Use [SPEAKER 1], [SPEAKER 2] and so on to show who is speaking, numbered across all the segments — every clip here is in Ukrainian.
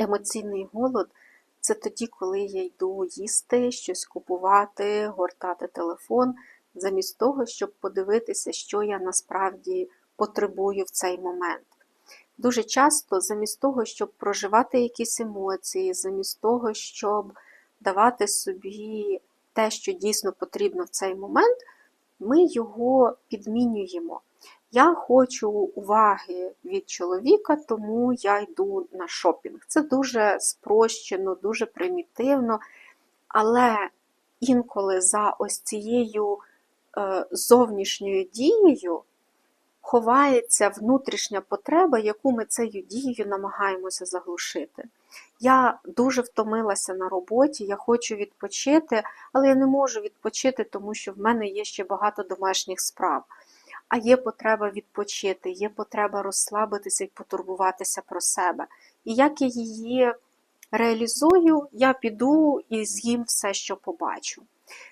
[SPEAKER 1] Емоційний голод це тоді, коли я йду їсти, щось купувати, гортати телефон, замість того, щоб подивитися, що я насправді потребую в цей момент. Дуже часто, замість того, щоб проживати якісь емоції, замість того, щоб давати собі те, що дійсно потрібно в цей момент, ми його підмінюємо. Я хочу уваги від чоловіка, тому я йду на шопінг. Це дуже спрощено, дуже примітивно, але інколи за ось цією е, зовнішньою дією ховається внутрішня потреба, яку ми цією дією намагаємося заглушити. Я дуже втомилася на роботі, я хочу відпочити, але я не можу відпочити, тому що в мене є ще багато домашніх справ. А є потреба відпочити, є потреба розслабитися і потурбуватися про себе. І як я її реалізую, я піду і з'їм все, що побачу.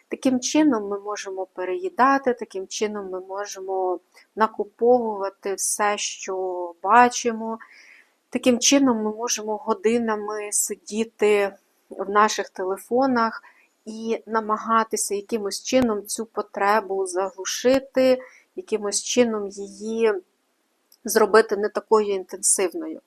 [SPEAKER 1] Таким чином ми можемо переїдати, таким чином ми можемо накуповувати все, що бачимо. Таким чином ми можемо годинами сидіти в наших телефонах і намагатися якимось чином цю потребу заглушити, якимось чином її зробити не такою інтенсивною.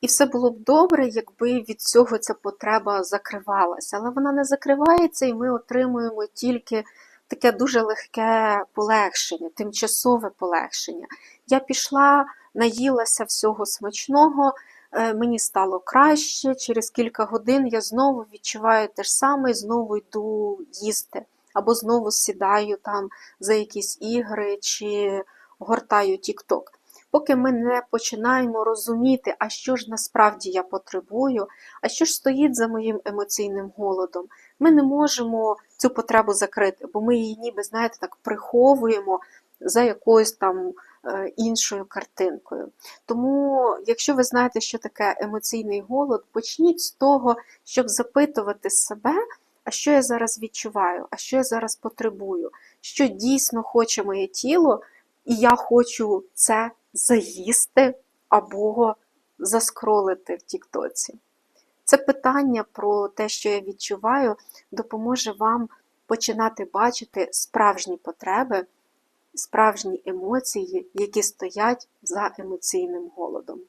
[SPEAKER 1] І все було б добре, якби від цього ця потреба закривалася. Але вона не закривається, і ми отримуємо тільки таке дуже легке полегшення, тимчасове полегшення. Я пішла, наїлася всього смачного, е, мені стало краще. Через кілька годин я знову відчуваю те ж саме і знову йду їсти. Або знову сідаю там за якісь ігри чи гортаю тік-ток поки ми не починаємо розуміти, а що ж насправді я потребую, а що ж стоїть за моїм емоційним голодом, ми не можемо цю потребу закрити, бо ми її ніби, знаєте, так приховуємо за якоюсь там е, іншою картинкою. Тому, якщо ви знаєте, що таке емоційний голод, почніть з того, щоб запитувати себе. А що я зараз відчуваю, а що я зараз потребую, що дійсно хоче моє тіло, і я хочу це заїсти або заскролити в Тіктоці. Це питання про те, що я відчуваю, допоможе вам починати бачити справжні потреби, справжні емоції, які стоять за емоційним голодом.